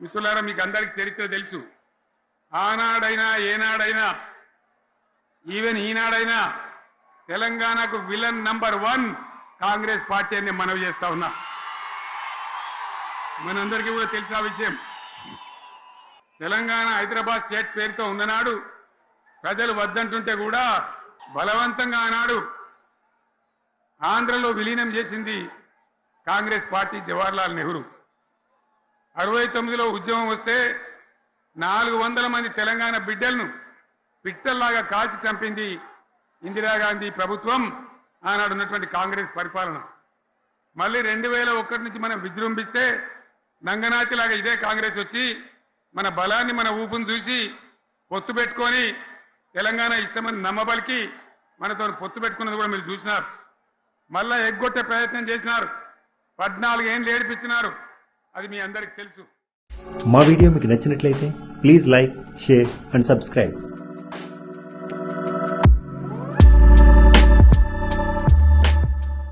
మిత్రులారా మీకు అందరికి చరిత్ర తెలుసు. ఆనాడైనా ఏనాడైనా ఈవెన్ ఈనాడైనా తెలంగాణకు villain number one Congress party అని మనవి చేస్తా ఉన్నా. మనందరికీ కూడా తెలుసు ఆ విషయం. తెలంగాణ హైదరాబాద్ స్టేట్ పేరుతో ఉన్ననాడు ప్రజలు వద్దంటుంటే కూడా బలవంతంగా ఆనాడు ఆంధ్రలో విలీనం చేసింది కాంగ్రెస్ పార్టీ జవహర్లాల్ నెహ్రూ. అరవై తొమ్మిదిలో ఉద్యమం వస్తే నాలుగు వందల మంది తెలంగాణ బిడ్డలను పిట్టల్లాగా కాల్చి చంపింది ఇందిరాగాంధీ ప్రభుత్వం ఆనాడు ఉన్నటువంటి కాంగ్రెస్ పరిపాలన. మళ్ళీ రెండు వేల ఒకటి నుంచి మనం విజృంభిస్తే నంగనాచిలాగా ఇదే కాంగ్రెస్ వచ్చి మన బలాన్ని మన ఊపును చూసి పొత్తు పెట్టుకొని తెలంగాణ ఇస్తామని నమ్మబలికి మనతో పొత్తు పెట్టుకున్నది కూడా మీరు చూసినారు. మళ్ళా ఎగ్గొట్టే ప్రయత్నం చేసినారు. పద్నాలుగు ఏళ్ళు ఏడిపించినారు. అది మీ అందరికి తెలుసు. మా వీడియో మీకు నచ్చినట్లయితే please like share and subscribe.